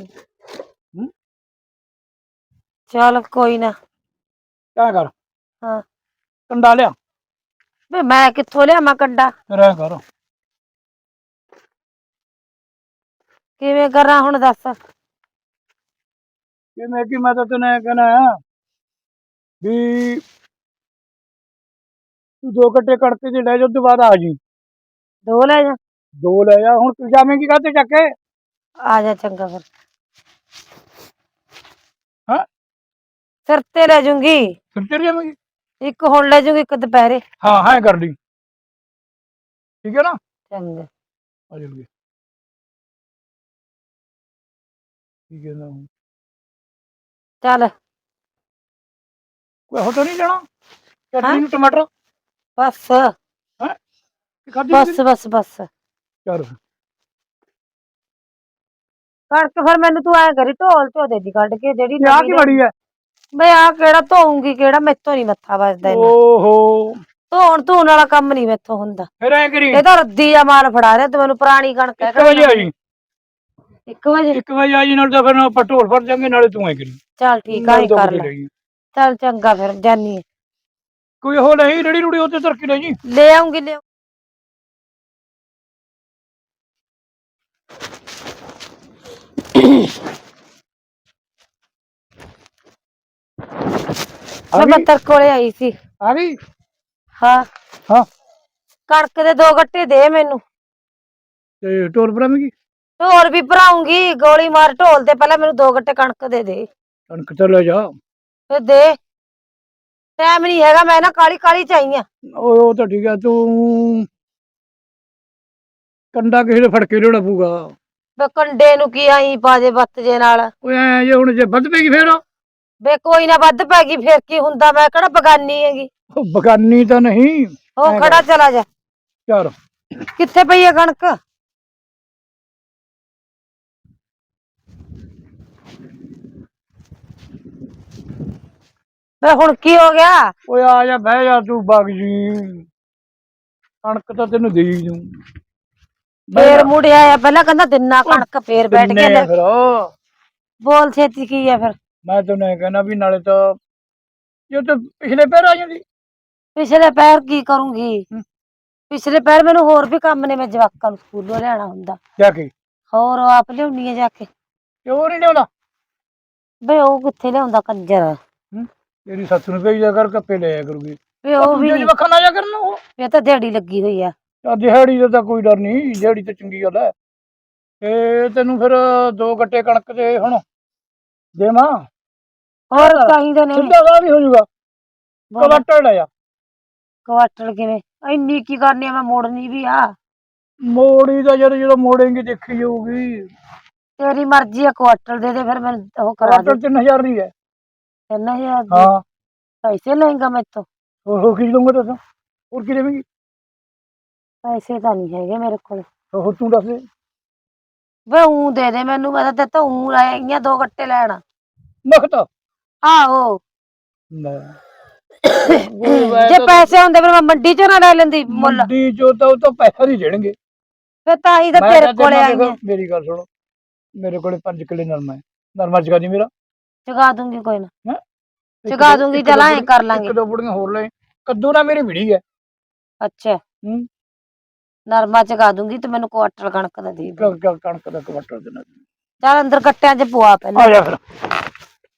ਹੂੰ? ਚੱਲ ਕੋਈ ਨਾ। ਕਿਆ ਕਰ? ਹਾਂ। ਕੰਡਾ ਲਿਆ। ਵੇ ਮੈਂ ਕਿੱਥੋਂ ਲਿਆਵਾਂ ਕੰਡਾ? ਐ ਕਰ। ਕਿਵੇਂ ਕਰਾਂ ਹੁਣ ਦੱਸ? ਕਿਵੇਂ ਕਿ ਮੈਂ ਤਾਂ ਤੈਨੂੰ ਇਹ ਕਹਿਣਾ ਆ ਵੀ ਤੂੰ ਦੋ ਕੱਟੇ ਕੜਕੇ ਦੇ ਲੈ ਜਾ ਤੋਂ ਬਾਅਦ ਆ ਜੀ। ਦੋ ਲੈ ਜਾ। ਦੋ ਲੈ ਜਾ ਹੁਣ ਤੂੰ ਜਾਵੇਂਗੀ ਕਾਹਤੇ ਚੱਕ ਕੇ? ਆ ਜਾ ਚੰਗਾ ਫਿਰ। ਸਿਰ ਤੇ ਲੈ ਜੂੰਗੀ। ਫਿਰ ਚੜ ਜਾਵੇਂਗੀ? ਇੱਕ ਹੁਣ ਲੈ ਜੂੰਗੀ ਇੱਕ ਦੁਪਹਿਰੇ। ਹਾਂ ਹਾਂ ਕਰ ਲਈ। ਠੀਕ ਹੈ ਨਾ? ਚੰਗਾ। ਆ ਜਾਣਗੇ ਠੀਕ ਹੈ ਨਾ ਚੱਲ। ਕੋਈ ਹੋ ਤਾਂ ਨਹੀਂ ਜਾਣਾ? ਚਟਨੀ ਨੂੰ ਟਮਾਟਰ? ਬਸ। ਖਾਦੀ ਬਸ ਬਸ ਬਸ। ਚੱਲ। ਕਣਕ ਫਿਰ ਮੈਨੂੰ ਤੂੰ ਐ ਕਰੀ ਢੋਲ ਢੋ ਦੇ ਦੀ ਕੱਢ ਕੇ ਜਿਹੜੀ ਆ ਨਵੀਂ ਕੀ ਬੜੀ ਹੈ ਬਈ ਆ ਕਿਹੜਾ ਧੋਉਂਗੀ ਕਿਹੜਾ ਮੈਥੋਂ ਨਹੀਂ ਮੱਥਾ ਵੱਜਦਾ ਇਹਨਾਂ ਓਹੋ। ਧੋਣ ਧੋਣ ਵਾਲਾ ਕੰਮ ਨਹੀਂ ਮੈਥੋਂ ਹੁੰਦਾ। ਫਿਰ ਐ ਕਰੀ। ਇਹ ਤਾਂ ਰੱਦੀ ਆ ਮਾਲ ਫੜਾ ਰਿਹਾ ਤੂੰ ਮੈਨੂੰ ਪੁਰਾਣੀ ਕਣਕ ਹੈ 1 ਵਜੇ ਆ ਜੀ 1 ਵਜੇ? 1 ਵਜੇ ਆ ਜੀ ਨਾਲ ਤਾਂ ਫਿਰ ਆਪਾਂ ਢੋਲ ਫੜ ਜਾਾਂਗੇ ਨਾਲੇ ਤੂੰ ਐ ਕਰੀ। ਚੱਲ ਠੀਕ ਆ ਹੀ ਕਰ ਲੈ। ਚੱਲ ਚੰਗਾ ਫਿਰ ਜਾਨੀ। ਕੋਈ ਹੋ ਨਹੀਂ ਰੜੀ ਰੁੜੀ ਉੱਤੇ ਧਰਕੀ ਲੈ ਜੀ। ਲੈ ਆਉਂਗੀ ਲੈ ਮੈਂ ਗਈ ਬੱਤਰ ਕੋਲੇ ਆਈ ਸੀ। ਆ ਗਈ? ਹਾਂ। ਹਾਂ। ਕਣਕ ਦੇ ਦੋ ਗੱਟੇ ਦੇ ਮੈਨੂੰ। ਤੇ ਢੋਲ ਭਰਾਵੇਂਗੀ? ਢੋਲ ਵੀ ਭਰਾਉਂਗੀ ਗੋਲੀ ਮਾਰ ਢੋਲ ਤੇ ਪਹਿਲਾਂ ਮੈਨੂੰ ਦੋ ਗੱਟੇ ਕਣਕ ਦੇ ਦੇ। ਕਣਕ ਤੇ ਲੈ ਜਾ। ਫਿਰ ਦੇ। ਟਾਈਮ ਨਹੀਂ ਹੈਗਾ ਮੈਂ ਨਾ ਕਾਲੀ ਕਾਲੀ ਚਾਹੀਆਂ ਉਹ ਉਹ ਤਾਂ ਠੀਕ ਹੈ ਤੂੰ ਕੰਡਾ ਕਿਸੇ ਦੇ ਫੜ ਕੇ ਲਿਆਉਣਾ ਪਊਗਾ। ਵੇ ਕੰਡੇ ਨੂੰ ਕੀ ਆਈ ਪਾ ਦੇ ਬੱਤ ਜੇ ਨਾਲ। ਓਏ ਐ ਜੇ ਹੁਣ ਜੇ ਵੱਧ ਪੈਗੀ ਫੇਰ ਵੇ ਕੋਈ ਨਾ ਵੱਧ ਪੈ ਗਈ ਫਿਰ ਕੀ ਹੁੰਦਾ? ਮੈਂ ਕਿਹੜਾ ਬਗਾਨੀ ਹੈਗੀ? ਉਹ ਬਗਾਨੀ ਤਾਂ ਨਹੀਂ। ਉਹ ਐਂ ਖੜਾ ਚਲਾ ਜਾ। ਚੱਲ। ਕਿੱਥੇ ਪਈ ਹੈ ਕਣਕ? ਵੇ ਹੁਣ ਕੀ ਹੋ ਗਿਆ? ਓਏ ਆ ਜਾ ਬਹਿ ਜਾ ਤੂੰ ਬਗ ਜੀ। ਕਣਕ ਤਾਂ ਤੈਨੂੰ ਦੇ ਹੀ ਦੂੰ ਫੇਰ ਮੁੜਿਆ ਆ ਪਹਿਲਾਂ ਕਹਿੰਦਾ ਦਿਨਾ ਕਣਕ ਫੇਰ ਬੈਠ ਗਿਆ ਲੈ। ਫਿਰ। ਬੋਲ ਛੇਤੀ ਕੀ ਆ ਫਿਰ? ਮੈਂ ਤੈਨੂੰ ਇਹ ਕਹਿਣਾ ਵੀ ਨਾਲੇ ਤਾਂ ਜੇ ਤੇ ਪਿਛਲੇ ਪੈਰ ਆ ਜਾਂਦੀ। ਪਿਛਲੇ ਪੈਰ ਕੀ ਕਰੂੰਗੀ? ਹਮ। ਪਿਛਲੇ ਪੈਰ ਮੈਨੂੰ ਹੋਰ ਵੀ ਕੰਮ ਨੇ ਮੈਂ ਜਵਾਕਾਂ ਨੂੰ ਸਕੂਲੋਂ ਲਿਆਣਾ ਹੁੰਦਾ। ਜਾ ਕੇ। ਹੋਰ ਉਹ ਆਪ ਲਿਆਉਣੀ ਆ ਜਾ ਕੇ। ਕਿਉਂ ਨਹੀਂ ਲਿਆਉਂਦਾ ਵੇ ਉਹ ਕਿੱਥੇ ਲਿਆਉਂਦਾ ਕੰਜਰ? ਤੇਰੀ ਸੱਸ ਨੂੰ ਭੇਜਿਆ ਕਰ ਕੱਪੇ ਲਿਆ ਕਰੂਗੀ। ਵੇ ਉਹ ਵੀ ਨੀ, ਵਖਾ ਨਾ ਜਾ ਕਰਨ ਉਹ। ਇਹ ਤਾਂ ਦਿਹਾੜੀ ਲੱਗੀ ਹੋਈ ਆ। ਤਾਂ ਦਿਹਾੜੀ ਦਾ ਤਾਂ ਕੋਈ ਡਰ ਨਹੀਂ ਦਿਹਾੜੀ ਤਾਂ ਚੰਗੀ ਗੱਲ ਹੈ। ਤੇ ਤੈਨੂੰ ਫਿਰ ਦੋ ਗੱਟੇ ਕਣਕ ਦੇ ਹੁਣ। ਦੇਵਾਂ? ਹੋਰ ਚਾਹੀਦੇ ਨੇ ਸਿੱਧਾ ਦਾ ਵੀ ਹੋ ਜਾਊਗਾ ਕਵਟੜ ਲੈ ਜਾ ਕੁਆਟਰ ਕਿਵੇਂ? ਇੰਨੀ ਕੀ ਕਰਨੀ ਆ ਮੈਂ ਮੋੜਨੀ ਵੀ ਆ। ਮੋੜੀ ਦਾ ਜਦ ਜਦੋਂ ਮੋੜੇਂਗੀ ਦੇਖੀ ਜਾਊਗੀ। ਤੇਰੀ ਮਰਜ਼ੀ ਆ ਕੁਆਟਰ ਦੇ ਦੇ ਫਿਰ ਮੈਂ ਉਹ ਕਰਾ ਦੇ। ਕਵਟੜ 3000 ਦੀ ਹੈ। ਤਿੰਨ ਹਜ਼ਾਰ ਦੀ? ਹਾਂ। ਪੈਸੇ ਲਏਗਾ ਮੈਥੋਂ ਉਹ ਹੋ ਕੀ ਦਊਂਗਾ ਦੱਸ? ਹੋਰ ਕੀ ਦੇਵੇਂਗੀ? ਪੈਸੇ ਤਾਂ ਨਹੀਂ ਹੈਗੇ ਮੇਰੇ ਕੋਲ। ਉਹ ਤੂੰ ਦੱਸ ਦੇ। ਵੇ ਉਹ ਦੇ ਦੇ ਮੈਨੂੰ ਮੈਂ ਤਾਂ ਤੇ ਉਹ ਆਈਆਂ ਦੋ ਗੱਟੇ ਲੈਣਾ। ਨਖਤ। ਆਹੋ। ਲੈ। ਜੇ ਪੈਸੇ ਹੁੰਦੇ ਫਿਰ ਮੈਂ ਮੰਡੀ ਚੋਂ ਨਾ ਲੈ ਲੈਂਦੀ ਮੁੱਲ। ਮੰਡੀ ਚੋਂ ਤਾਂ ਉਹ ਤਾਂ ਪੈਸਾ ਨਹੀਂ ਦੇਣਗੇ। ਫਿਰ ਤਾਂ ਹੀ ਤਾਂ ਮੈਂ ਤੇਰੇ ਤਾਂ ਕੋਲੇ ਆਈ ਦੇਖੋ, ਮੇਰੀ ਗੱਲ ਸੁਣੋ। ਮੇਰੇ ਕੋਲੇ 5 ਕਿੱਲੇ ਨਰਮਾ ਹੈ। ਨਰਮਾ ਚਗਾ ਦੀ ਮੇਰਾ। ਚਗਾ ਦੂੰਗੀ ਕੋਈ ਨਾ। ਇੱਕ ਦੋ- ਦੂੰਗੀ, ਇੱਕ ਚੱਲ ਦੋ ਐਂ ਕਰ ਲਾਂਗੇ। ਇੱਕ ਦੋ ਬੁੜੀਆਂ ਹੋਰ ਲੈ। ਕੱਦੂ ਨਾ ਮੇਰੀ ਵਿੜੀ ਹੈ। ਅੱਛਾ। ਹੂੰ। ਨਰਮਾ ਚਗਾ ਦੂੰਗੀ ਤੇ ਮੈਨੂੰ ਕੁਆਟਰ ਕਣਕ ਦਾ ਦੇ ਦੇ। ਕ- ਕ- ਕਣਕ ਦਾ ਕਵਟਰ ਦੇਣਾ ਚੱਲ ਅੰਦਰ ਗੱਟਿਆਂ 'ਚ ਪਵਾ ਪਹਿਲਾਂ। ਆ ਜਾ ਫਿਰ।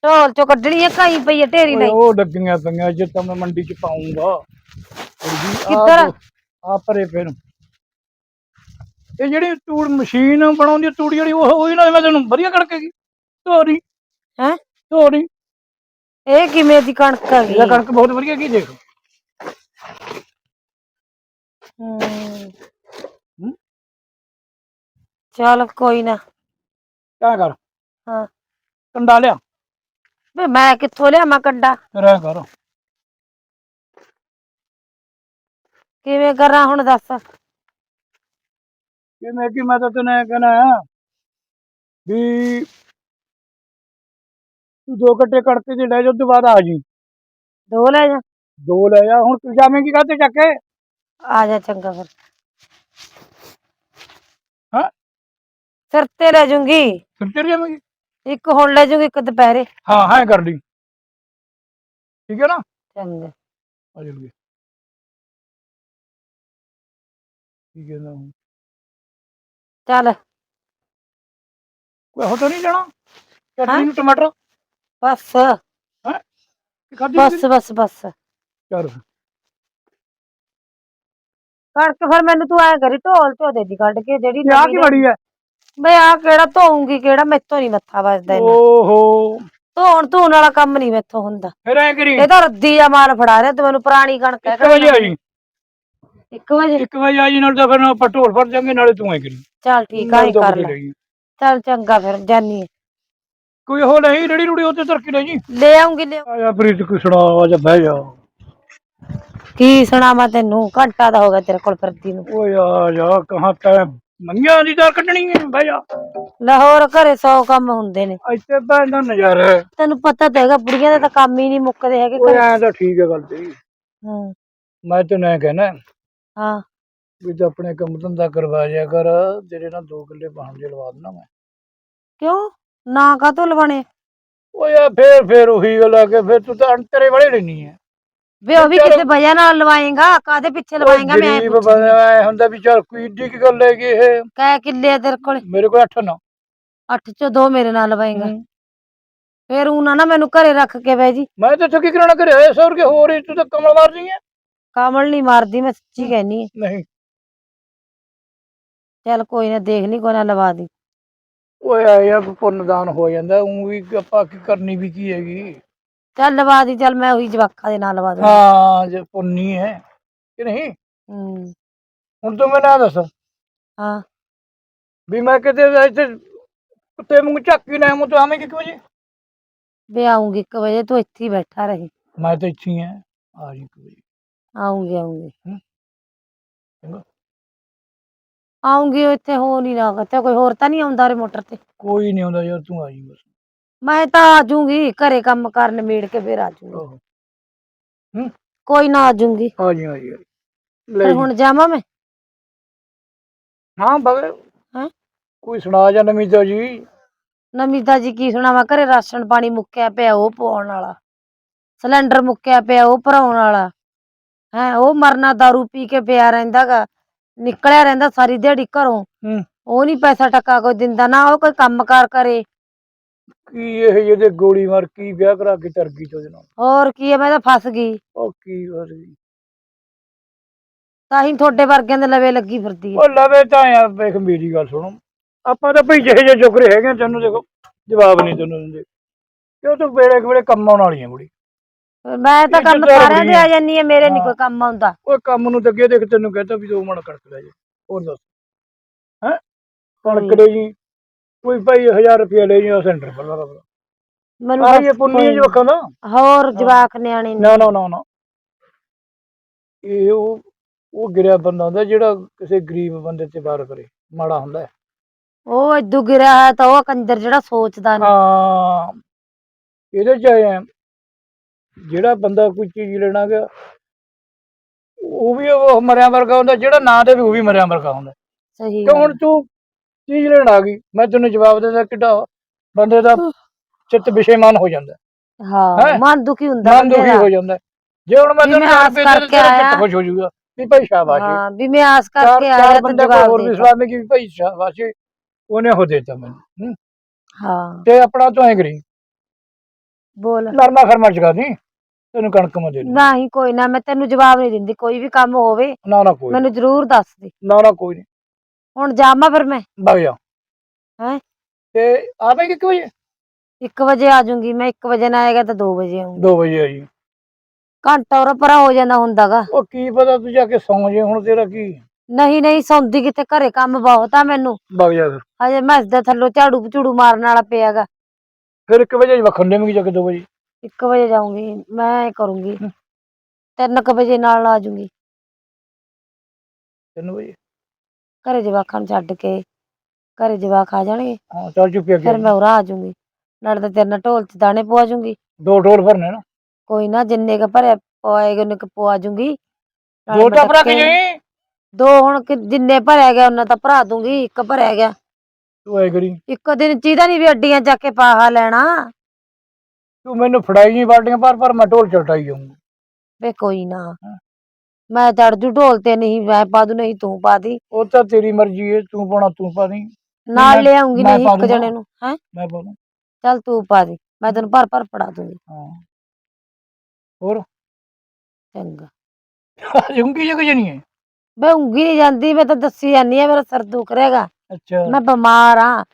ਢੋਲ ਚੋਂ ਕੱਢਣੀ ਆ ਕਾਈ ਪਈ ਆ ਢੇਰੀ ਓਏ ਨਹੀਂ। ਉਹ ਡੱਗੀਆਂ ਪਈਆਂ ਜੇ ਤਾਂ ਮੈਂ ਮੰਡੀ ਚ ਪਾਉਂਗਾ। ਕਿੱਧਰ? ਆ? ਪਰੇ ਫਿਰ ਇਹ ਜਿਹੜੀ ਤੂੜ ਮਸ਼ੀਨ ਬਣਾਉਂਦੀ ਆ ਤੂੜੀ ਵਾਲੀ ਉਹ ਉਹੀ ਨਾਲ ਮੈਂ ਤੈਨੂੰ ਵਧੀਆ ਕਣਕੇਗੀ ਧੋਰੀ। ਹੈਂ? ਧੋਰੀ। ਇਹ ਕਿਵੇਂ ਦੀ ਕਣਕ ਹੈਗੀ? ਇਹ ਕਣਕ ਬਹੁਤ ਵਧੀਆ ਕੀ ਦੇਖ। ਹੂੰ। ਹੂੰ? ਚੱਲ ਕੋਈ ਨਾ। ਕਿਆ ਕਰ? ਹਾਂ। ਕੰਡਾ ਲਿਆ। ਵੇ ਮੈਂ ਕਿੱਥੋਂ ਲਿਆਵਾਂ ਕੰਡਾ? ਫਿਰ ਐ ਕਰ। ਕਿਵੇਂ ਕਰਾਂ ਹੁਣ ਦੱਸ? ਕਿ ਮੈਂ ਤਾਂ ਤੈਨੂੰ ਇਹ ਕਹਿਣਾ ਆ ਵੀ ਤੂੰ ਦੋ ਕੱਟੇ ਕਣਕ ਦੇ ਲੈ ਜਾ ਤੋਂ ਬਾਅਦ ਆ ਜੀ। ਦੋ ਲੈ ਜਾ। ਦੋ ਲੈ ਜਾ ਹੁਣ ਤੂੰ ਜਾਵੇਂਗੀ ਕਾਹਤੇ ਚੱਕ ਕੇ? ਆ ਜਾ ਚੰਗਾ ਫਿਰ। ਹਾਂ? ਸਿਰ ਤੇ ਲੈ ਜੂੰਗੀ ਫਿਰ ਚੜ ਜਾਵੇਂਗੀ? ਇੱਕ ਹੁਣ ਲੈ ਜੂਗੀ ਇੱਕ ਦੁਪਹਿਰੇ। ਹਾਂ ਹਾਂ ਕਰ ਲਈ। ਠੀਕ ਹੈ ਨਾ? ਚੰਗਾ। ਆ ਜਾਣਗੇ। ਠੀਕ ਹੈ ਨਾ ਚੱਲ। ਕੋਈ ਹੋ ਤਾਂ ਨਹੀਂ ਜਾਣਾ ਹਾਂ? ਚਟਨੀ ਨੂੰ ਟਮਾਟਰ? ਬਸ। ਖਾਦੀ ਬਸ ਬਸ ਬਸ। ਚਲ। ਕਣਕ ਫਿਰ ਮੈਨੂੰ ਤੂੰ ਐ ਕਰੀ ਢੋਲ ਝੋ ਦੇ ਦੀ ਕੱਢ ਕੇ ਜਿਹੜੀ ਆ ਕੀ ਬੜੀ ਹੈ? ਬਈ ਆ ਕਿਹੜਾ ਧੋਉਂਗੀ ਕਿਹੜਾ ਮੈਥੋਂ ਨਹੀਂ ਮੱਥਾ ਵੱਜਦਾ ਇੰਨਾ। ਓਹੋ। ਧੋਣ ਧੋਣ ਵਾਲਾ ਕੰਮ ਨਹੀਂ ਮੈਥੋਂ ਹੁੰਦਾ। ਫਿਰ ਐ ਕਰੀ। ਇਹ ਤਾਂ ਰੱਦੀ ਆ ਮਾਲ ਫੜਾ ਰਿਹਾ ਤੂੰ ਮੈਨੂੰ ਪੁਰਾਣੀ ਕਣਕ ਹੈ 1 ਵਜੇ ਆ ਜੀ। 1 ਵਜੇ? 1 ਵਜੇ ਆ ਜੀ ਨਾਲ ਤਾਂ ਫਿਰ ਆਪਾਂ ਢੋਲ ਫੜ ਜਾਵਾਂਗੇ ਨਾਲੇ ਤੂੰ ਐ ਕਰੀ। ਚੱਲ ਠੀਕ ਆ ਹੀ ਕਰ ਲੈ। ਚੱਲ ਚੰਗਾ ਫਿਰ ਜਾਨੀ। ਕੋਈ ਹੋ ਨਹੀਂ ਰੜੀ ਰੁੜੀ ਉੱਤੇ ਧਰ ਕੇ ਲੈ ਜੀ। ਲੈ ਆਉਂਗੀ ਲੈ ਆ ਜਾ ਪ੍ਰੀਤ ਕੋਈ ਸੁਣਾ ਆ ਜਾ ਬਹਿ ਜਾ। ਕੀ ਸੁਣਾਵਾਂ ਤੈਨੂੰ? ਘੰਟਾ ਦਾ ਹੋ ਗਿਆ ਤੇਰੇ ਕੋਲ ਫਿਰਦੀ ਨੂੰ। ਓਏ ਆ ਜਾ ਕਹਾਂ ਤੈ ਮੰਗਿਆ ਦੀ ਦਰ ਕੱਢਣੀ ਹੈ ਬਹਿ ਜਾ। ਲਾਹੌਰ ਘਰੇ 100 ਕੰਮ ਹੁੰਦੇ ਨੇ। ਇੱਥੇ ਬਹਿਣ ਦਾ ਨਜ਼ਾਰਾ ਹੈ। ਤੈਨੂੰ ਪਤਾ ਤਾਂ ਹੈਗਾ ਬੁੜੀਆਂ ਦੇ ਤਾਂ ਕੰਮ ਹੀ ਨਹੀਂ ਮੁੱਕਦੇ ਹੈਗੇ ਘਰੇ। ਐ ਤਾਂ ਠੀਕ ਹੈ ਗੱਲ ਤੇਰੀ ਹੂੰ। ਮੈਂ ਤੈਨੂੰ ਐ ਕਹਿਣਾ ਹਾਂ। ਵੀ ਤੂੰ ਆਪਣੇ ਕੰਮ ਧੰਦਾ ਕਰਵਾ ਜਾ ਕਰ ਤੇਰੇ ਨਾਲ ਦੋ ਕਿੱਲੇ ਬਾਹਣ ਜੇ ਲਵਾ ਦੇਣਾ ਮੈਂ। ਕਿਉਂ? ਨਾ ਕਾਤੋਂ ਲਵਾਣੇ ਓਏ ਆ ਫੇਰ ਫੇਰ ਉਹੀ ਗੱਲ ਆ ਕੇ ਫੇਰ ਤੂੰ ਤਾਂ ਤੇਰੇ ਵਾਲੇ ਲੈਣੀ ਹੈ। ਵੇ ਉਹ ਵੀ। ਕਿਸੇ ਵਜ੍ਹਾ ਨਾਲ ਲਵਾਏਗਾ ਕਾਦੇ ਪਿੱਛੇ ਲਵਾਏਗਾ ਮੈਂ ਗਰੀਬ ਬੰਦਾ ਐ ਹੁੰਦਾ ਵੀ ਚਲ ਕੋਈ ਏਡੀ ਕੀ ਗੱਲ ਹੈਗੀ ਇਹ? ਕਹਿ ਕਿੱਲੇ ਆ ਤੇਰੇ ਕੋਲ? ਮੇਰੇ ਕੋਲ 8 ਨਾ। 8 ਚੋਂ ਦੋ ਮੇਰੇ ਨਾਲ ਲਵਾਏਗਾ। ਫੇਰ ਉਹ ਨਾ ਮੈਨੂੰ ਘਰੇ ਰੱਖ ਕੇ ਬਹਿ ਜੀ। ਮੈਂ ਤਾਂ ਇੱਥੇ ਕੀ ਕਰਾਉਣਾ ਕਰਿਆ ਸੌਰ ਕੇ ਹੋਰ ਹੀ ਤੂੰ ਤਾਂ ਕਮਲ ਮਾਰ ਰਹੀ ਹੈ ਕਮਲ ਨਹੀਂ ਮਾਰਦੀ ਮੈਂ ਸੱਚੀ ਕਹਿਨੀ ਆ। ਨਹੀਂ। ਚੱਲ ਕੋਈ ਨਾ ਦੇਖ ਲਈ ਕੋਈ ਨਾ ਲਵਾ ਦੀ। ਓਏ ਆਇਆ ਪੁੰਨਦਾਨ ਹੋ ਜਾਂਦਾ। ਉਹ ਵੀ ਆਪਾਂ ਕੀ ਕਰਨੀ ਵੀ ਕੀ ਹੈਗੀ? ਚੱਲ ਲਵਾ ਦੀ ਚੱਲ ਮੈਂ ਉਹੀ ਜਵਾਕਾਂ ਦੇ ਨਾਲ ਲਵਾ ਦੂੰ ਹਾਂ ਜੇ ਪੁੰਨੀ ਹੈ ਕਿ ਨਹੀਂ? ਹੂੰ। ਹੁਣ ਤੂੰ ਮੈਨੂੰ ਇਹ ਦੱਸ। ਹਾਂ। ਵੀ ਮੈਂ ਕਿਤੇ ਇੱਥੇ ਕੁੱਤੇ ਵਾਂਗੂ ਝਾਕੀ ਨਾ ਮੂੰ ਤੂੰ ਆਵੇਂ ਕਿ ਵਜੇ? ਵੇ ਆਉਂਗੀ 1 ਵਜੇ ਤੂੰ ਇੱਥੇ ਹੀ ਬੈਠਾ ਰਹੀ। ਮੈਂ ਤਾਂ ਇੱਥੇ ਹੀ ਆ ਆ ਜੀ ਵਜੇ। ਆਉਂਗੀ ਆਉਂਗੀ। ਚੰਗਾ। ਆਉਂਗੀ ਇੱਥੇ ਹੋ ਨਹੀਂ ਨਾ ਤੇ ਕੋਈ ਹੋਰ ਤਾਂ ਨਹੀਂ ਆਉਂਦਾ ਰੇ ਮੋਟਰ ਤੇ? ਕੋਈ ਨਹੀਂ ਆਉਂਦਾ ਯਾਰ ਤੂੰ ਆ ਜੀ ਬਸ। ਮੈਂ ਤਾਂ ਆ ਜਾਊਂਗੀ ਘਰੇ ਕੰਮ ਕਰਨ ਮੇੜ ਕੇ ਫੇਰ ਆ ਆਹੋ। ਕੋਈ ਨਾ ਆ ਜਾਊਂਗੀ। ਆ ਜੀ ਆ ਜੀ ਆ ਜੀ। ਲੈ ਫਿਰ ਜੀ। ਹੁਣ ਜਾਵਾਂ ਮੈਂ? ਹਾਂ ਬਵੇ ਹੈਂ? ਕੋਈ ਸੁਣਾ ਜਾ ਨਵੀਂ ਤਾਂ ਜੀ। ਨਮੀਤਾ ਜੀ ਕੀ ਸੁਣਾਵਾਂ? ਘਰੇ ਰਾਸ਼ਨ ਪਾਣੀ ਮੁੱਕਿਆ ਪਿਆ ਉਹ ਪਵਾਉਣ ਵਾਲਾ। ਸਿਲੰਡਰ ਮੁੱਕਿਆ ਪਿਆ ਉਹ ਭਰਾਉਣ ਵਾਲਾ। ਹੈ ਉਹ ਮਰਨਾ दारू ਪੀ ਕੇ ਪਿਆ ਰਹਿੰਦਾਗਾ ਨਿਕਲਿਆ ਰਹਿੰਦਾ ਸਾਰੀ ਦਿਹਾੜੀ ਘਰੋਂ। ਹੂੰ। ਉਹ ਨਹੀਂ ਪੈਸਾ ਟੱਕਾ ਕੋਈ ਦਿੰਦਾ ਨਾ ਉਹ ਕੋਈ ਕੰਮਕਾਰ ਕਰੇ। ਕੀ ਇਹ ਜਿਹਦੇ ਗੋਲੀ ਮਾਰ ਕੀ ਵਿਆਹ ਕਰਾ ਕੇ ਤਰ ਗਈ ਤੇ ਨਾਲ? ਹੋਰ ਕੀ ਹੈ ਮੈਂ ਤਾਂ ਫਸ ਗਈ। ਉਹ ਕੀ ਹੋ ਰਹੀ ਤਾਂ ਹੀ ਤੁਹਾਡੇ ਵਰਗਿਆਂ ਦੇ ਲਵੇ ਲੱਗੀ ਫਿਰਦੀ ਹੈ ਉਹ ਲਵੇ ਤਾਂ ਯਾਰ ਵੇਖ ਮੇਰੀ ਗੱਲ ਸੁਣੋ। ਆਪਾਂ ਤਾਂ ਭਈ ਜਿਹੇ ਜਿਹੇ ਜੋਗਰੇ ਹੈਗੇ ਆ, ਤੈਨੂੰ ਦੇਖੋ ਜਵਾਬ ਨਹੀਂ ਤੈਨੂੰ ਦਿੰਦੇ। ਕਿਉਂ ਤੂੰ ਵੇਲੇ ਵੇਲੇ ਕੰਮ ਆਉਣ ਵਾਲੀ ਆ ਕੁੜੀ? ਮੈਂ ਤਾਂ ਕੰਮ ਸਾਰਿਆਂ ਦੇ ਬੁੜੀ ਆ। ਜਾਨੀ ਹੈ ਮੇਰੇ ਨਹੀਂ ਹਾਂ। ਕੋਈ ਕੰਮ ਆਉਂਦਾ। ਉਹ ਕੰਮ ਨੂੰ ਤਾਂ ਅੱਗੇ ਦੇਖ ਤੈਨੂੰ ਕਹਤਾ ਵੀ ਦੋ ਮਣ ਕਣਕ ਲੈ ਜਾ। ਹੋਰ ਦੱਸ। ਹੈ? ਕਣਕ ਲੈ ਜੀ। ਕੋਈ ਭਾਈ 1000 ਰੁਪਏ ਲੈ ਜੀ ਸੈਂਟਰ ਪਰ ਮੈਨੂੰ ਆ ਬਸ ਇਹ ਪੁੰਨੀ ਕੋਈ- ਜਵਾਕਾਂ ਦਾ? ਹੋਰ ਜਵਾਕ ਨਿਆਣੇ ਨੇ। ਨਾ ਨਾ ਨਾ ਨਾ। ਇਹ ਉਹ ਉਹ ਗਿਰਿਆ ਬੰਦਾ ਹੁੰਦਾ ਜਿਹੜਾ ਕਿਸੇ ਗਰੀਬ ਬੰਦੇ ਤੇ ਵਾਰ ਕਰੇ ਮਾੜਾ ਹੁੰਦਾ ਹੈ। ਉਹ ਇਦੂ ਗਿਰਿਆ ਹੈ ਤਾਂ ਉਹ ਕੰਜਰ ਜਿਹੜਾ ਸੋਚਦਾ ਨਹੀਂ ਹਾਂ। ਇਹਦੇ ਚ ਆਇਆ ਜਿਹੜਾ ਬੰਦਾ ਕੋਈ ਚੀਜ਼ ਲੈਣਾ ਗਿਆ ਉਹ ਵੀ ਉਹ ਮਰਿਆ ਵਰਗਾ ਹੁੰਦਾ ਜਿਹੜਾ ਨਾ ਦੇ ਵੀ ਉਹ ਵੀ ਮਰਿਆ ਵਰਗਾ ਹੁੰਦਾ। ਸਹੀ ਗੱਲ। ਹੁਣ ਤੂੰ ਚੀਜ਼ ਲੈਣ ਆ ਗਈ ਮੈਂ ਤੈਨੂੰ ਜਵਾਬ ਦੇਦਾ ਕਿੱਡਾ ਬੰਦੇ ਦਾ ਚਿੱਤ ਵਿਸ਼ੇਮਾਨ ਹੋ ਜਾਂਦਾ ਹਾਂ? ਮਨ ਦੁਖੀ ਹੁੰਦਾ ਮਨ ਦੁਖੀ। ਹੋ ਜਾਂਦਾ ਜੇ ਹੁਣ ਮੈਂ ਤੈਨੂੰ ਆਸ ਕਰਕੇ ਆਇਆ। ਖੁਸ਼ ਹੋ ਜਾਊਗਾ ਵੀ ਭਾਈ ਸ਼ਾਬਾਸ਼। ਹਾਂ ਵੀ ਮੈਂ ਆਸ ਕਰਕੇ ਆਇਆ ਤਾਂ ਜਵਾਬ ਹੋਰ ਵੀ ਨੇ ਕਿ ਭਾਈ ਸ਼ਾਬਾਸ਼। ਉਹਨੇ ਹੋ ਦੇਤਾ ਮੈਨੂੰ ਹੂੰ। ਤੇ ਆਪਣਾ ਤੂੰ ਐ ਕਰੀ ਬੋਲ ਨਰਮਾ ਖਰਮਾ ਚਗਾ ਦੀ ਤੈਨੂੰ ਕਣਕ ਮੈਂ ਦੇ ਦੂੰ ਨਹੀਂ ਕੋਈ ਨਾ ਮੈਂ ਤੈਨੂੰ ਜਵਾਬ ਨਹੀਂ ਦਿੰਦੀ ਕੋਈ ਵੀ ਕੰਮ ਹੋਵੇ ਨਾ ਨਾ ਕੋਈ। ਮੈਨੂੰ ਜ਼ਰੂਰ ਦੱਸ ਦੇ ਨਾ ਨਾ ਕੋਈ ਨਹੀਂ ਹੁਣ ਜਾਵਾਂ ਫਿਰ ਮੈਂ। ਵਗ ਜਾ। ਹੈਂ? ਤੇ ਆਵੇਂਗੇ ਕਿ ਵਜੇ? 1 ਵਜੇ ਆ ਜਾਊਂਗੀ ਮੈਂ 1 ਵਜੇ ਨਾ ਆਏਗਾ ਤਾਂ 2 ਵਜੇ ਆਉਂਗੀ 2 ਵਜੇ ਆਈ ਘੰਟਾ ਉਰਾ ਪਰਾ ਹੋ ਜਾਂਦਾ ਹੁੰਦਾਗਾ। ਉਹ ਕੀ ਪਤਾ ਤੂੰ ਜਾ ਕੇ ਸੌਂ ਜੇ ਹੁਣ ਤੇਰਾ ਕੀ? ਨਹੀਂ ਨਹੀਂ ਸੌਂਦੀ ਕਿਤੇ ਘਰੇ ਕੰਮ ਬਹੁਤ ਆ ਮੈਨੂੰ। ਵਗ ਜਾ ਫਿਰ। ਹਜੇ ਮੈਂ ਇਸਦੇ ਥੱਲੋਂ ਝਾੜੂ ਝੂੜੂ ਮਾਰਨ ਵਾਲਾ ਪਿਆਗਾ। ਫਿਰ 1 ਵਜੇ ਵਖਣ ਦੇਵਾਂਗੇ ਜਾ ਕੇ 2 ਵਜੇ? 1 ਵਜੇ ਜਾਊਂਗੀ ਮੈਂ ਕਰੂੰਗੀ। ਹਮ। 3 ਵਜੇ ਨਾਲ ਆ ਜਾਊਂਗੀ। 3 ਵਜੇ? ਘਰੇ ਜਵਾਕਾਂ ਨੂੰ ਛੱਡ ਕੇ ਘਰੇ ਜਵਾਕ ਆ ਜਾਣਗੇ ਹਾਂ ਚੱਲ ਚੁੱਕਿਆ ਫਿਰ ਮੈਂ ਉਰਾ ਆ ਜਾਊਂਗੀ। ਨਾਲ ਤਾਂ ਤੇਰੇ ਨਾਲ ਢੋਲ ਚ ਦਾਣੇ ਪਵਾ ਜਾਊਂਗੀ ਦੋ ਢੋਲ ਭਰਨੇ ਨਾ। ਕੋਈ ਨਾ ਜਿੰਨੇ ਕ ਭਰਿਆ ਪਵਾਏਗਾ ਉਹਨੇ ਕ ਪਵਾ ਜਾਊਂਗੀ ਨਾਲੇ ਦੋ ਮੈਂ ਤਾਂ ਭਰਾ ਕੇ ਡੱਕੇ- ਜਾਈ। ਦੋ ਹੁਣ ਕਿ- ਜਿੰਨੇ ਭਰਿਆ ਗਿਆ ਉਹਨਾਂ ਤਾਂ ਭਰਾ ਦੂੰਗੀ ਇੱਕ ਭਰਿਆ ਗਿਆ। ਤੂੰ ਐ ਕਰੀ। ਇੱਕ ਦਿਨ ਚੀਦਾ ਨਹੀਂ ਵੀ ਅੱਡੀਆਂ ਚੱਕ ਕੇ ਪਾਹਾ ਲੈਣਾ। ਤੂੰ ਮੈਨੂੰ ਫੜਾਈ ਨਹੀਂ ਬਾਲਟੀਆਂ ਪਰ ਪਰ ਮੈਂ ਢੋਲ ਚਟਾਈ ਜਾਊਂਗਾ। ਵੇ ਕੋਈ ਨਾ। ਮੈਂ ਚੜ ਜੂ ਢੋਲ ਤੇ ਨਹੀਂ ਮੈਂ ਪਾ ਦੂ ਨਹੀਂ ਤੂੰ ਪਾ ਦੀ। ਉਹ ਤਾਂ ਤੇਰੀ ਮਰਜ਼ੀ ਹੈ ਤੂੰ ਪਾਉਣਾ ਤੂੰ ਪਾ ਦੀ। ਨਾਲ ਮੈਂ- ਲਿਆਉਂਗੀ ਮੈਂ ਨਹੀਂ ਇੱਕ। ਜਣੇ ਨੂੰ ਹੈ? ਮੈਂ ਪਾ ਦੂੰ। ਚੱਲ ਤੂੰ ਪਾ ਦੇ ਮੈਂ ਤੈਨੂੰ ਭਰ ਭਰ ਫੜਾ ਦੂੰਗੀ। ਹਾਂ। ਹੋਰ? ਚੰਗਾ। ਜੁੰਗੀ ਜਗ ਜਣੀ ਹੈ ਬੇ ਉਂਗੀ ਨਹੀਂ ਜਾਂਦੀ ਮੈਂ ਤਾਂ ਦੱਸੀ ਜਾਨੀ ਆ ਮੇਰਾ ਸਿਰ ਦੁਖ ਰਿਹਾਗਾ ਅੱਛਾ। ਮੈਂ ਬਿਮਾਰ ਆ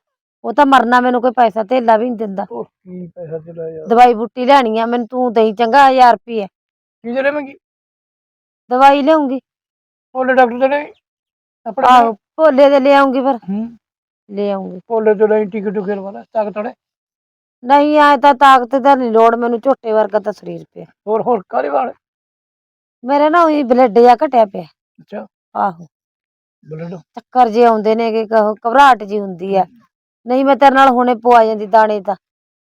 ਉਹ ਤਾਂ ਮਰਨਾ ਮੈਨੂੰ ਕੋਈ ਪੈਸਾ ਧੇਲਾ ਵੀ ਨਹੀਂ ਦਿੰਦਾ। ਉਹ ਕੀ ਪੈਸਾ ਚਲਾ ਯਾਰ। ਦਵਾਈ ਬੂਟੀ ਲੈਣੀ ਆ ਮੈਨੂੰ ਤੂੰ ਦੇਈ ਚੰਗਾ 1000 ਰੁਪਏ ਕੀ ਜਰੇ ਮੈਂ ਦਵਾਈ ਲਿਆਉਂਗੀ। ਭੋਲੇ ਡਾਕਟਰ ਤੇ ਨਹੀਂ ਆਪਣੇ ਆਹੋ ਭੋਲੇ ਦੇ ਲਿਆਉਂਗੀ ਫਿਰ। ਹੂੰ। ਲਿਆਉਂਗੀ। ਭੋਲੇ ਤੋਂ ਨਹੀਂ ਟਿਕਟ ਟੁਕਰ ਵਾਲਾ ਤਾਕ ਤੜੇ ਨਹੀਂ ਆਏ ਤਾਂ ਤਾਕਤ ਦਾ ਨਹੀਂ ਲੋੜ ਮੈਨੂੰ ਝੋਟੇ ਵਰਗਾ ਤਾਂ ਸਰੀਰ ਪਿਆ। ਹੋਰ ਹੋਰ ਕਾਹਦੇ ਵਾਲੇ? ਮੇਰੇ ਨਾ ਉਹੀ ਬਲੱਡ ਜਿਹਾ ਘਟਿਆ ਪਿਆ। ਅੱਛਾ। ਆਹੋ। ਬਲੱਡ? ਚੱਕਰ ਜੇ ਆਉਂਦੇ ਨੇ ਕਿ ਕਹੋ ਘਬਰਾਹਟ ਜੀ ਹੁੰਦੀ ਆ। ਨਹੀਂ ਮੈਂ ਤੇਰੇ ਨਾਲ ਹੁਣੇ ਪਵਾ ਜਾਂਦੀ ਦਾਣੇ ਤਾਂ।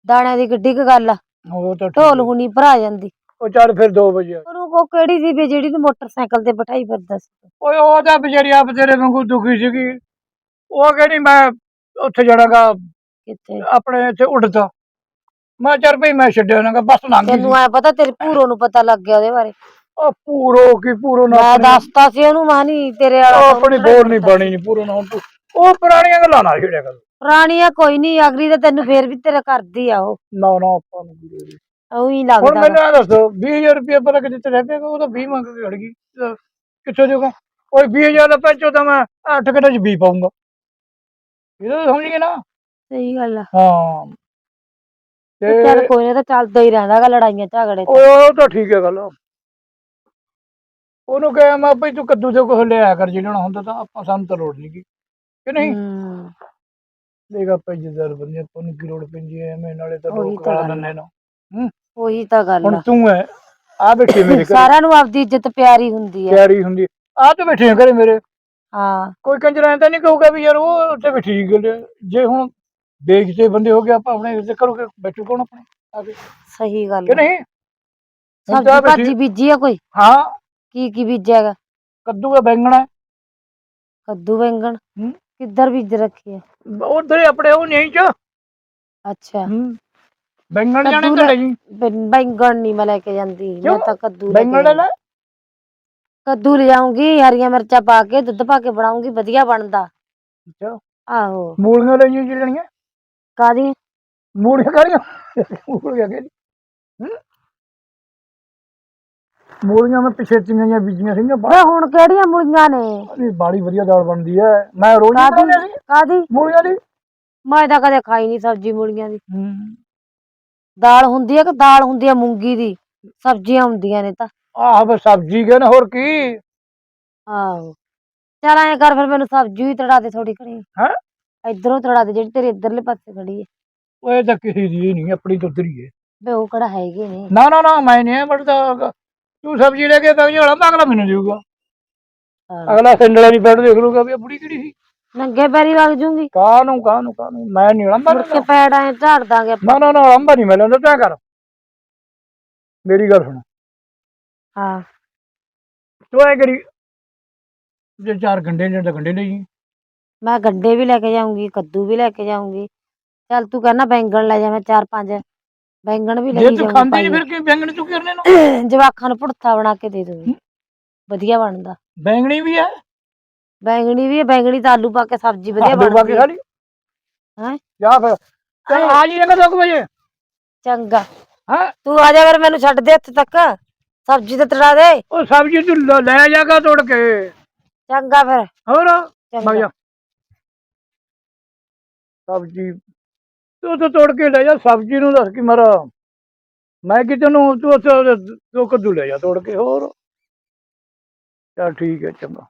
ਦਾਣਿਆਂ ਦੀ ਕਿੱਡੀ ਕੁ ਗੱਲ ਆ। ਉਹ ਤਾਂ ਠੀਕ ਢੋਲ ਹੈ। ਹੁਣੀ ਭਰਾ ਜਾਂਦੀ। ਉਹ ਚੱਲ ਫਿਰ 2 ਵਜੇ ਆ। ਉਹਨੂੰ ਕੋ ਕਿਹੜੀ ਸੀ ਵੀ ਜਿਹੜੀ ਨੂੰ ਮੋਟਰਸਾਈਕਲ ਤੇ ਬਿਠਾਈ ਫਿਰਦਾ ਸੀ? ਓਏ ਉਹ ਤਾਂ ਵਿਚਾਰੀ ਆਪ ਤੇਰੇ ਵਾਂਗੂ ਦੁਖੀ ਸੀਗੀ। ਉਹ ਕਹਿੰਦੀ ਮੈਂ ਉੱਥੇ ਜਾਣਾਗਾ ਕਿੱਥੇ? ਆਪਣੇ ਇੱਥੇ ਉੱਡਦਾ। ਮੈਂ ਚੱਲ ਭਈ ਮੈਂ ਛੱਡਿਆ ਉਹਨਾਂ ਬਸ ਲੰਘ ਗਈ। ਤੈਨੂੰ ਐ ਪਤਾ ਤੇਰੇ ਭੂਰੋ ਨੂੰ ਪਤਾ ਲੱਗ ਗਿਆ ਉਹਦੇ ਬਾਰੇ। ਉਹ ਪੂਰੋ ਕੀ ਪੂਰੋ ਨਾ ਮੈਂ ਦੱਸਤਾ ਸੀ ਉਹਨੂੰ ਮਾਂ ਨਹੀਂ ਤੇਰੇ ਵਾਲਾ ਉਹ ਆਪਣੀ ਬੋਲ ਨਹੀਂ ਬਣੀ ਨਹੀਂ ਪੂਰੋ ਨਾ ਹੁਣ ਤੂੰ ਉਹ ਪੁਰਾਣੀਆਂ ਗੱਲਾਂ ਨਾ ਛੇੜਿਆ ਕਰ। ਪੁਰਾਣੀਆਂ ਕੋਈ ਨਹੀਂ ਅਗਲੀ ਤਾਂ ਤੈਨੂੰ ਫੇਰ ਵੀ ਤੇਰਾ ਕਰਦੀ ਆ ਉਹ। ਨਾ ਨਾ ਆਪਾਂ ਨੂੰ। ਉਹੀ ਹੁਣ ਲੱਗਦਾ ਮੈਨੂੰ ਇਹ ਦੱਸੋ 20000 ਰੁਪਏ ਪਰ ਕਿਤੇ ਤੇ ਰਹਿ ਪਿਆ ਉਹ ਤਾਂ 20 ਮੰਗ ਕੇ ਖੜ ਗਈ। ਤਾਂ ਕਿੱਥੋਂ ਦੇਗਾ ਓਏ 20000 ਦਾ ਪੈਚੋ ਤਾਂ ਮੈਂ 8 ਕਿਲੋ ਚ 20 ਪਾਉਂਗਾ ਇਹ ਤਾਂ ਸਮਝ ਗਏ ਨਾ? ਸਹੀ ਗੱਲ ਆ। ਹਾਂ। ਤੇ ਚੱਲ ਕੋਈ ਨਾ ਤਾਂ ਚੱਲਦਾ ਹੀ ਰਹਿੰਦਾਗਾ ਲੜਾਈਆਂ ਝਗੜੇ ਤਾਂ। ਉਹ ਉਹ ਤਾਂ ਠੀਕ ਹੈ ਗੱਲ। ਉਹਨੂੰ ਕਿਹਾ ਮੈਂ ਭਈ ਤੂੰ ਕੱਦੂ ਦੇ ਕੁਛ ਲਿਆਇਆ ਕਰ ਜੇ ਲੈਣਾ ਹੁੰਦਾ ਤਾਂ ਆਪਾਂ ਸਾਨੂੰ ਤਾਂ ਲੋੜ ਨਹੀਂ ਕਿ ਨਹੀਂ? ਹੂੰ। ਦੇਗਾ ਭਾਈ ਜਿੱਦਾਰ ਬੰਦੇ ਆਪਾਂ ਨੂੰ ਕੀ ਲੋੜ ਪੈਂਦੀ ਐ ਐਵੇਂ ਨਾਲੇ ਤਾਂ ਉਹੀ ਲੋਕ ਤਾਂ ਕਰਾ ਗੱਲ ਦਿੰਦੇ ਨੇ। ਉਹੀ ਤਾਂ ਗੱਲ ਹੁਣ ਆ। ਤੂੰ ਐ ਆ ਬੈਠੀ ਮੇਰੇ ਘਰੇ। ਸਾਰਿਆਂ ਨੂੰ ਆਪਦੀ ਇੱਜ਼ਤ ਪਿਆਰੀ ਹੁੰਦੀ ਆ। ਤਿਆਰੀ ਹੁੰਦੀ ਆ। ਤੂੰ ਬੈਠੀ ਘਰੇ ਮੇਰੇ। ਹਾਂ। ਕੋਈ ਕੰਜਰ ਐਂ ਤਾਂ ਨਹੀਂ ਕਹੂਗਾ ਵੀ ਯਾਰ ਉਹ ਉੱਥੇ ਬੈਠੀ ਸੀ ਗੱਲ। ਜੇ ਹੁਣ ਦੇਖਦੇ ਬੰਦੇ ਹੋ ਗਏ ਆਪਾਂ ਆਪਣੇ ਇੱਥੇ ਕਰੋਗੇ ਬੈਠੂ ਕੌਣ ਆਪਣੇ ਆ ਕੇ? ਸਹੀ ਗੱਲ ਕਿ ਆ। ਨਹੀਂ? ਹੁਣ ਤਾਂ ਸਬਜ਼ੀ ਬੈਠੀ ਭਾਜੀ ਬੀਜੀ ਆ ਕੋਈ? ਹਾਂ। ਕੀ ਕੀ ਬੀਜਿਆਗਾ ਕੱਦੂ ਦਾ ਬੈਂਗਣਾ ਕੱਦੂ ਬੈਂਗਣ। ਹੂੰ। ਕਿੱਧਰ ਬੀਜ ਰੱਖੀ ਆ? ਉਧਰ ਆਪਣੇ ਉਹ ਨਹੀਂ ਚ। ਅੱਛਾ। ਬੈਂਗਣ ਜਾਣੇ ਕੱਦੂ ਤਾਂ ਲੈ- ਜੀ? ਬੈਂ- ਬੈਂਗਣ ਨਹੀਂ ਮੈਂ ਲੈ ਕੇ ਜਾਂਦੀ ਮੈਂ ਕਿਉਂ? ਤਾਂ ਕੱਦੂ ਲੈ ਕੇ ਬੈਂਗਣ ਲੈ ਲੈ। ਕੱਦੂ ਲਿਆਉਂਗੀ ਹਰੀਆਂ ਮਿਰਚਾਂ ਪਾ ਕੇ ਦੁੱਧ ਪਾ ਕੇ ਬਣਾਉਂਗੀ ਵਧੀਆ ਬਣਦਾ। ਆਹੋ। ਮੂਲੀਆਂ ਲਈਆਂ ਜਿਹੜੀਆਂ ਕਾਦੀ ਮੂਲੀਆਂ ਕਾਹਦੀਆਂ? ਮੂਲੀਆਂ ਕਿਹੜੀ ਹੂੰ? ਮੂਲੀਆਂ ਮੈਂ ਪਿਛੇ ਜਾਂ ਬੀਜੀਆਂ ਸੀਗੀਆਂ ਵੇ ਹੁਣ ਕਿਹੜੀਆਂ ਮੁਲੀਆਂ ਨੇ? ਬਾੜੀ ਬਾੜੀ ਵਧੀਆ ਦਾਲ ਬਣਦੀ ਐ। ਮੈਂ ਰੋਜ਼ ਹੀ ਕਾਦੀ ਬਣਾਉਂਦਾ ਸੀ। ਕਾਦੀ ਮੂਲੀਆਂ ਦੀ। ਮੈਂ ਤਾਂ ਕਦੇ ਖਾਈ ਨਹੀਂ ਸਬਜ਼ੀ ਮੁਲੀਆਂ ਦੀ। ਹੂੰ। ਦਾਲ ਹੁੰਦੀ ਆ ਕਿ ਦਾਲ ਹੁੰਦੀ ਆ ਮੂੰਗੀ ਦੀ? ਸਬਜ਼ੀਆਂ ਹੁੰਦੀਆਂ ਨੇ ਤਾਂ। ਆਹ ਬਸ ਸਬਜ਼ੀ ਕੇ ਨਾ ਹੋਰ ਕੀ? ਆਹੋ। ਚੱਲ ਐਂ ਕਰ ਫਿਰ ਮੈਨੂੰ ਸਬਜ਼ੀ ਵੀ ਤੜਾ ਦੇ ਥੋੜੀ ਘਣੀ। ਹੈਂ? ਇਧਰੋਂ ਤੜਾ ਦੇ ਜਿਹੜੀ ਤੇਰੇ ਇਧਰਲੇ ਪਾਸੇ ਖੜੀ ਹੈ ਇਹ ਤਾਂ ਕਿਸੇ ਦੀ ਨਹੀਂ ਆਪਣੀ ਤਾਂ ਉੱਧਰ ਹੀ ਹੈ ਵੇ ਉਹ ਕਿਹੜਾ ਹੈਗੇ ਨੇ। ਨਾ ਨਾ ਨਾ ਮੈਂ ਨਹੀਂ ਬੜਦਾ ਤੂੰ ਸਬਜ਼ੀ ਲੈ ਕੇ ਤਾਂ ਜਿਹੜਾ ਅਗਲਾ ਮੈਨੂੰ ਦੇਊਗਾ। ਅਗਲਾ ਸਿੰਡਲਾ ਨਹੀਂ ਬੈਠ ਦੇਖ ਲੂਗਾ ਵੀ ਇਹ ਬੁੜੀ ਕਿਹੜੀ ਸੀ। ਨੰਗੇ ਪੈਰੀ ਵਗ ਜੂੰਗੀ। ਕਾਹਨੂੰ ਕਾਹਨੂੰ ਕਾਹਨੂੰ? ਮੈਂ ਨਹੀਂ ਲੰਬਾ ਮੁੜ ਕੇ ਪੈੜ ਐ ਝਾੜ ਦਾਂਗੇ ਆਪਾਂ। ਨਾ ਨਾ ਨਾ ਲੰਬਾ ਨਹੀਂ ਮੈਂ ਲੈਂਦਾ ਤੈਂ ਕਰ। ਮੇਰੀ ਗੱਲ ਸੁਣ। ਹਾਂ। ਤੂੰ ਐ ਕਰੀ ਜੇ ਚਾਰ ਗੰਡੇ ਨੇ ਤਾਂ ਗੰਡੇ ਲਈ। ਮੈਂ ਗੰਡੇ ਵੀ ਲੈ ਕੇ ਜਾਊਂਗੀ ਕੱਦੂ ਵੀ ਲੈ ਕੇ ਜਾਊਂਗੀ। ਚੱਲ ਤੂੰ ਕਹਿੰਦਾ ਬੈਂਗਣ ਲੈ ਜਾ ਮੈਂ ਚਾਰ ਪੰਜ ਬੈਂਗਣ ਵੀ ਲੈ ਜੇ ਤੂੰ ਖਾਂਦੀ ਨਹੀਂ ਫਿਰ ਕੀ ਬੈਂਗਣ ਤੂੰ ਕਰਨੇ ਨੂੰ? ਜਵਾਖਾਂ ਨੂੰ ਭੁੜਥਾ ਬਣਾ ਕੇ ਦੇ ਦੂੰਗੀ ਵਧੀਆ ਬਣਦਾ। ਬੈਂਗਣੀ ਵੀ ਹੈ। ਬੈਂਗਣੀ ਵੀ ਹੈ ਬੈਂਗਣੀ ਤਾਂ ਆਲੂ ਪਾ ਕੇ ਸਬਜ਼ੀ ਵਧੀਆ ਆਲੂ ਪਾ ਕੇ ਬਣਦੀ ਹੈ। ਲਈ? ਹੈਂ? ਜਾ ਫਿਰ। ਚੱਲ ਆ ਜੀ ਨਾ 2 ਵਜੇ। ਚੰਗਾ। ਹਾਂ? ਤੂੰ ਆ ਜਾ ਫਿਰ ਮੈਨੂੰ ਛੱਡ ਦੇ ਇੱਥੇ ਤੱਕ। ਸਬਜ਼ੀ ਤੇ ਤੜਾ ਦੇ। ਉਹ ਸਬਜ਼ੀ ਤੂੰ ਲ- ਲੈ ਜਾਗਾ ਤੋੜ ਕੇ। ਚੰਗਾ ਫਿਰ। ਹੋਰ? ਚੰਗਾ। ਮਗਿਆ ਸਬਜ਼ੀ। ਤੂੰ ਤਾਂ ਤੋੜ ਕੇ ਲੈ ਜਾ ਸਬਜ਼ੀ ਨੂੰ ਦੱਸ ਕੀ ਮਰਾ ਮੈਂ ਕਿਤੇ ਨੂੰ ਤੂੰ ਉੱਥੇ ਦੋ ਕੱਦੂ ਲੈ ਜਾ ਤੋੜ ਕੇ ਹੋਰ। ਚਲ ਠੀਕ ਹੈ ਚੰਗਾ।